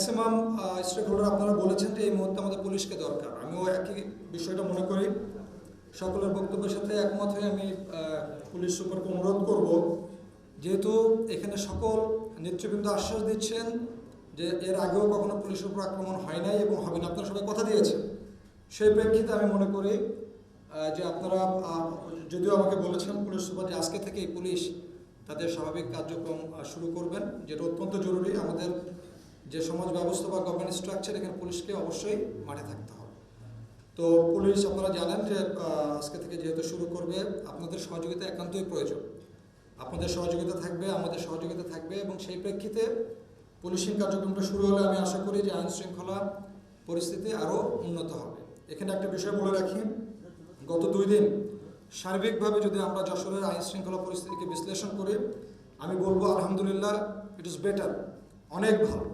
Maximum stake holder আপনারা বলেছেন যে এই মুহূর্তে আমাদের পুলিশকে দরকার। আমিও একই বিষয়টা মনে করি। সকলের বক্তব্যের সাথে একমত হয়ে আমি পুলিশ সুপারকে অনুরোধ করব। যেহেতু এখানে সকল নেতৃবৃন্দ আশ্বাস দিচ্ছেন যে এর আগেও কখনো পুলিশের উপর আক্রমণ হয় নাই এবং হবে না। আপনারা সবাই কথা দিয়েছেন। সেই প্রেক্ষিতে আমি মনে করি যে আপনারা যদিও আমাকে বলেছেন পুলিশ সুপার যে আজকে থেকেই পুলিশ তাদের স্বাভাবিক কার্যক্রম শুরু করবেন, যেটা অত্যন্ত জরুরি। আমাদের যে সমাজ ব্যবস্থা বা গভর্নমেন্ট স্ট্রাকচার এখানে পুলিশকে অবশ্যই মাঠে থাকতে হবে। তো পুলিশ আপনারা জানেন যে আজকে থেকে যেহেতু শুরু করবে, আপনাদের সহযোগিতা একান্তই প্রয়োজন। আপনাদের সহযোগিতা থাকবে, আমাদের সহযোগিতা থাকবে এবং সেই প্রেক্ষিতে পুলিশিং কার্যক্রমটা শুরু হলে আমি আশা করি যে আইন শৃঙ্খলা পরিস্থিতি আরও উন্নত হবে। এখানে একটা বিষয় বলে রাখি, গত দুই দিন সার্বিকভাবে যদি আমরা যশোরের আইন শৃঙ্খলা পরিস্থিতিকে বিশ্লেষণ করি, আমি বলব আলহামদুলিল্লাহ ইট ইজ বেটার অনেক ভালো।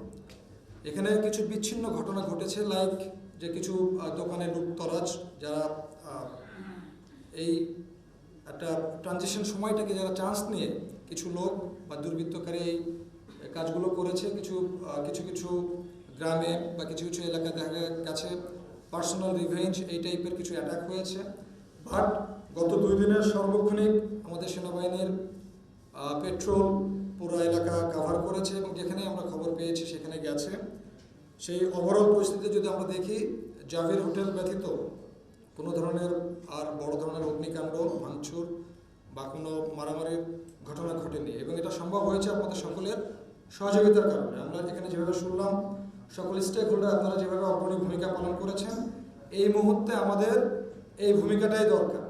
এখানে কিছু বিচ্ছিন্ন ঘটনা ঘটেছে লাইক যে কিছু দোকানে লুটতরাজ যারা এই একটা ট্রানজিশন সময়টাকে যারা চান্স নিয়ে কিছু লোক বা দুর্বৃত্তকারী এই কাজগুলো করেছে, কিছু কিছু কিছু গ্রামে বা কিছু কিছু এলাকায় দেখা গেছে পার্সোনাল রিভেঞ্জ এই টাইপের কিছু অ্যাটাক হয়েছে। বাট গত দুই দিনের সর্বক্ষণিক আমাদের সেনাবাহিনীর পেট্রোল পুরো এলাকা কাভার করেছে এবং যেখানে আমরা খবর পেয়েছি সেখানে গেছে। সেই ওভারঅল পরিস্থিতি যদি আমরা দেখি, জাভের হোটেল ব্যতীত কোনো ধরনের আর বড় ধরনের অগ্নিকাণ্ড, ভাঙচুর বা কোনো মারামারির ঘটনা ঘটেনি এবং এটা সম্ভব হয়েছে আপনাদের সকলের সহযোগিতার কারণে। আমরা এখানে যেভাবে শুনলাম, সকল স্টেক হোল্ডার আপনারা যেভাবে অগ্রণী ভূমিকা পালন করেছেন, এই মুহূর্তে আমাদের এই ভূমিকাটাই দরকার।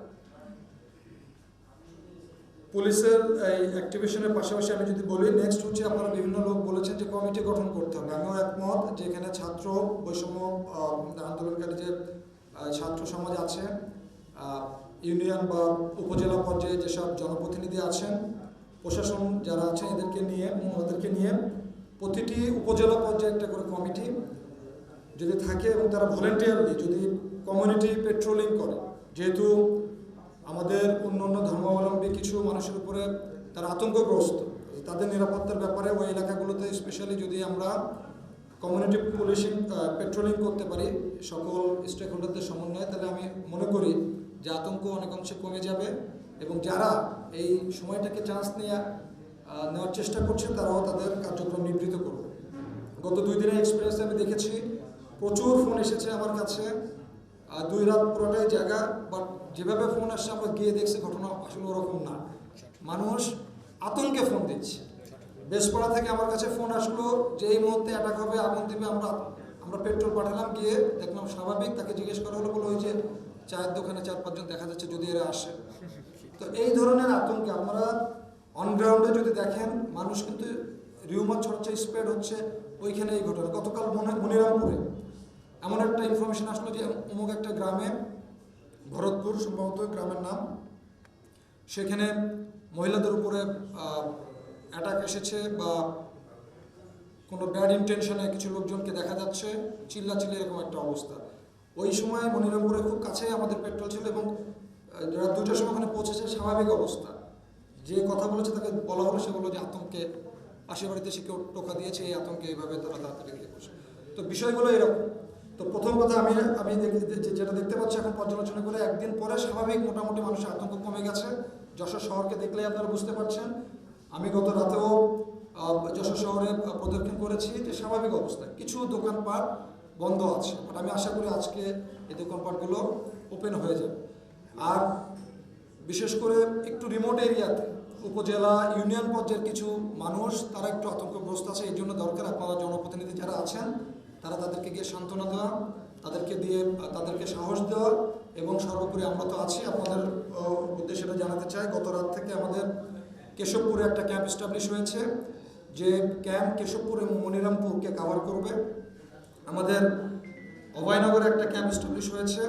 পুলিশের এই অ্যাক্টিভেশনের পাশাপাশি আমি যদি বলি নেক্সট হচ্ছে আপনারা বিভিন্ন লোক বলেছেন যে কমিটি গঠন করতে হবে। আমিও একমত যে এখানে ছাত্র বৈষম্য আন্দোলনকারী যে ছাত্র সমাজ আছে ইউনিয়ন বা উপজেলা পর্যায়ে যেসব জনপ্রতিনিধি আছেন, প্রশাসন যারা আছেন এদেরকে নিয়ে, ওদেরকে নিয়ে প্রতিটি উপজেলা পর্যায়ে একটা করে কমিটি যদি থাকে এবং তারা ভলেন্টিয়ারলি যদি কমিউনিটি পেট্রোলিং করে, যেহেতু আমাদের অন্য অন্য ধর্মাবলম্বী কিছু মানুষের উপরে তারা আতঙ্কগ্রস্ত। তাদের নিরাপত্তার ব্যাপারে ওই এলাকাগুলোতে স্পেশালি যদি আমরা কমিউনিটি পুলিশিং পেট্রোলিং করতে পারি, সকল স্টেক হোল্ডারদের সমন্বয়ে, তাহলে আমি মনে করি যে আতঙ্ক অনেকাংশে কমে যাবে এবং যারা এই সময়টাকে চান্স নিয়ে নেওয়ার চেষ্টা করছে, তারাও তাদের কার্যক্রম নিবৃত করবে। গত দুই দিনের এক্সপিরিয়েন্সে আমি দেখেছি, প্রচুর ফোন এসেছে আমার কাছে। দুই রাত পুরোটাই জায়গা বাট যেভাবে ফোন আসছে, আমরা গিয়ে দেখছি ঘটনা আসলে ওরকম না। মানুষ আতঙ্কে ফোন দিচ্ছে। বেশপাড়া থেকে আমার কাছে ফোন আসলো যে, এই মুহূর্তে অ্যাটাক হবে, আগুন দিবে, আমরা আমরা পেট্রোল পাঠালাম। গিয়ে দেখলাম স্বাভাবিক, তাকে জিজ্ঞেস করা হলো বলে ওই যে চায়ের দোকানে চার পাঁচজন দেখা যাচ্ছে, যদি এরা আসে। তো এই ধরনের আতঙ্কে আপনারা অনগ্রাউন্ডে যদি দেখেন, মানুষ কিন্তু রিউমার ছড়ছে স্প্রেড হচ্ছে ওইখানে এই ঘটনা। গতকাল মনে- মনিরামপুরে এমন একটা ইনফরমেশন আসলো যে, অমুক একটা গ্রামে ভরতপুর সম্ভবত গ্রামের নাম। সেখানে মহিলাদের উপরে অ্যাটাক এসেছে বা কোনো ব্যাড ইন্টেনশনে কিছু লোকজনকে দেখা যাচ্ছে, চিল্লাচিল্লি এরকম একটা অবস্থা। ওই সময় মনিরামপুরে খুব কাছেই আমাদের পেট্রোল ছিল এবং যারা দুটার সময় ওখানে পৌঁছেছে স্বাভাবিক অবস্থা। যে কথা বলেছে তাকে বলা হলো, সে বলল যে আতঙ্কে পাশের বাড়িতে সে কেউ টোকা দিয়েছে, এই আতঙ্কে এইভাবে তারা তাড়াতাড়ি দিয়ে বসে। তো বিষয়গুলো এরকম। তো প্রথম কথা আমি আমি যেটা দেখতে পাচ্ছি এখন পর্যালোচনা করে, একদিন পরে স্বাভাবিক মোটামুটি মানুষের আতঙ্ক কমে গেছে। যশোর শহরকে দেখলেই আপনারা বুঝতে পারছেন। আমি গত রাতেও যশোর শহরে প্রদক্ষিণ করেছি যে স্বাভাবিক অবস্থা। কিছু দোকানপাট বন্ধ আছে বাট আমি আশা করি আজকে এই দোকানপাটগুলো ওপেন হয়ে যাবে। আর বিশেষ করে একটু রিমোট এরিয়াতে, উপজেলা ইউনিয়ন পর্যায়ের কিছু মানুষ, তারা একটু আতঙ্কগ্রস্ত আছে, এই জন্য দরকার আপনারা জনপ্রতিনিধি যারা আছেন তারা তাদেরকে গিয়ে সান্ত্বনা দেওয়া তাদেরকে দিয়ে তাদেরকে সাহস দেওয়া এবং সর্বোপরি আমরা তো আছি। আপনাদের আহ, উদ্দেশ্যে জানাতে চাই গত রাত থেকে আমাদের কেশবপুরে একটা ক্যাম্প এস্টাবলিশ হয়েছে যে ক্যাম্প কেশবপুর এবং মনিরামপুরকে কাভার করবে। আমাদের অভয়নগরে একটা ক্যাম্প এস্টাবলিশ হয়েছে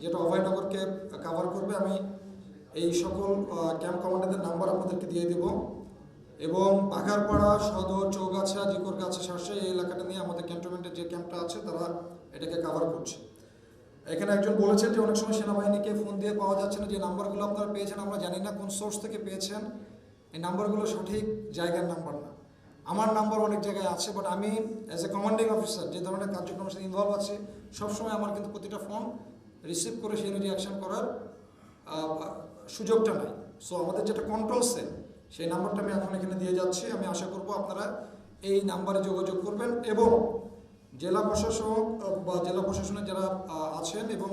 যেটা অভয়নগরকে কাভার করবে। আমি এই সকল ক্যাম্প কমান্ডারদের নাম্বার আপনাদেরকে দিয়ে দেব। এবং বাঘারপাড়া সদর চৌগাছা জিকরগাছা শাসে এই এলাকাটা নিয়ে আমাদের ক্যান্টনমেন্টের যে ক্যাম্পটা আছে, তারা এটাকে কাভার করছে। এখানে একজন বলেছেন যে অনেক সময় সেনাবাহিনীকে ফোন দিয়ে পাওয়া যাচ্ছে না যে নাম্বারগুলো আপনারা পেয়েছেন, আমরা জানি না কোন সোর্স থেকে পেয়েছেন। এই নাম্বারগুলো সঠিক জায়গার নাম্বার না। আমার নাম্বার অনেক জায়গায় আছে বাট আমি অ্যাজ এ কমান্ডিং অফিসার যে ধরনের কার্যক্রমের সাথে ইনভলভ আছে, সবসময় আমার কিন্তু প্রতিটা ফোন রিসিভ করে সেই অনুযায়ী অ্যাকশন করার সুযোগটা নাই। সো আমাদের যেটা কন্ট্রোল সেল সেই নাম্বারটা আমি এখন এখানে দিয়ে যাচ্ছি। আমি আশা করব আপনারা এই নাম্বারে যোগাযোগ করবেন এবং জেলা প্রশাসক, বা জেলা প্রশাসনের যারা আছেন এবং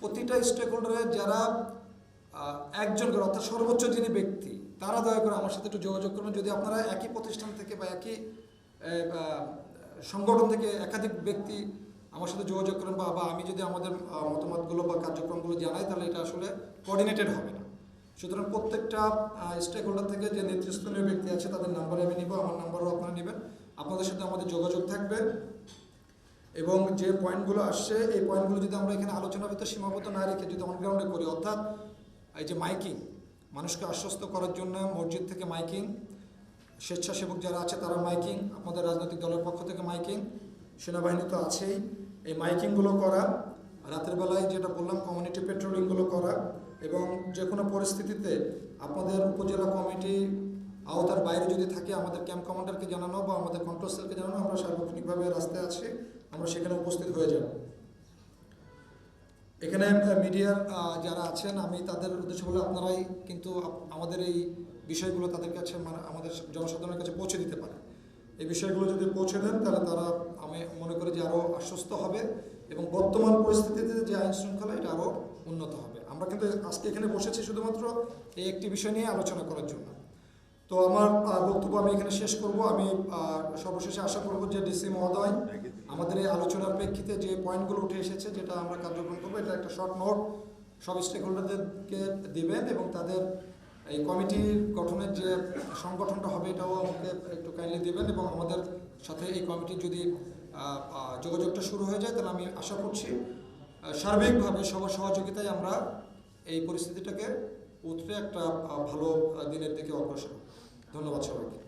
প্রতিটা স্টেক হোল্ডারের যারা একজন করে অর্থাৎ সর্বোচ্চ যিনি ব্যক্তি, তারা দয়া করে আমার সাথে একটু যোগাযোগ করবেন যদি আপনারা একই প্রতিষ্ঠান থেকে বা একই সংগঠন থেকে একাধিক ব্যক্তি আমার সাথে যোগাযোগ করেন বা বা আমি যদি আমাদের মতামতগুলো বা কার্যক্রমগুলো জানাই, তাহলে এটা আসলে কোঅর্ডিনেটেড হবে না। সুতরাং প্রত্যেকটা স্টেক হোল্ডার থেকে যে নেতৃস্থানীয় ব্যক্তি আছে তাদের নাম্বার আমি নিব, আমার নাম্বারও আপনারা নেবেন। আপনাদের সাথে আমাদের যোগাযোগ থাকবে। এবং যে পয়েন্টগুলো আসছে, এই পয়েন্টগুলো যদি আমরা এখানে আলোচনার ভিতরে সীমাবদ্ধ না রেখে যদি অনগ্রাউন্ডে করি, অর্থাৎ এই যে মাইকিং মানুষকে আশ্বস্ত করার জন্য মসজিদ থেকে মাইকিং স্বেচ্ছাসেবক যারা আছে তারা মাইকিং আমাদের রাজনৈতিক দলের পক্ষ থেকে মাইকিং সেনাবাহিনী তো আছেই। এই মাইকিংগুলো করা, রাতের বেলায় যেটা বললাম কমিউনিটি পেট্রোলিংগুলো করা এবং যে কোনো পরিস্থিতিতে আপনাদের উপজেলা কমিটি আওতার বাইরে যদি থাকে, আমাদের ক্যাম্প কমান্ডারকে জানানো বা আমাদের কন্ট্রোল সেলকে জানানো, আমরা সার্বক্ষণিকভাবে রাস্তায় আছি, আমরা সেখানে উপস্থিত হয়ে যাব। এখানে মিডিয়ার যারা আছেন, আমি তাদের উদ্দেশ্য বলে আপনারাই কিন্তু আমাদের এই বিষয়গুলো তাদের কাছে মানে আমাদের জনসাধারণের কাছে পৌঁছে দিতে পারে এই বিষয়গুলো যদি পৌঁছে দেন, তাহলে তারা, আমি মনে করি যে আরও আশ্বস্ত হবে এবং বর্তমান পরিস্থিতিতে যে আইন শৃঙ্খলা, এটা আরও উন্নত হবে। আমরা কিন্তু আজকে এখানে বসেছি শুধুমাত্র এই একটি বিষয় নিয়ে আলোচনা করার জন্য। তো আমার বক্তব্য আমি এখানে শেষ করব। আমি সর্বশেষে আশা করব যে ডিসি মহোদয় আমাদের এই আলোচনার প্রেক্ষিতে যে পয়েন্টগুলো উঠে এসেছে, যেটা আমরা কার্যক্রম করব, এটা একটা শর্ট নোট। সব স্টেক হোল্ডারদেরকে দেবেন এবং তাদের এই কমিটির গঠনের যে সংগঠনটা হবে, এটাও আমাকে একটু কাইন্ডলি দেবেন এবং আমাদের সাথে এই কমিটির যদি যোগাযোগটা শুরু হয়ে যায়, তাহলে আমি আশা করছি সার্বিকভাবে সবার সহযোগিতায় আমরা এই পরিস্থিতিটাকে উতরে একটা ভালো দিনের দিকে অগ্রসর ধন্যবাদ সবাইকে।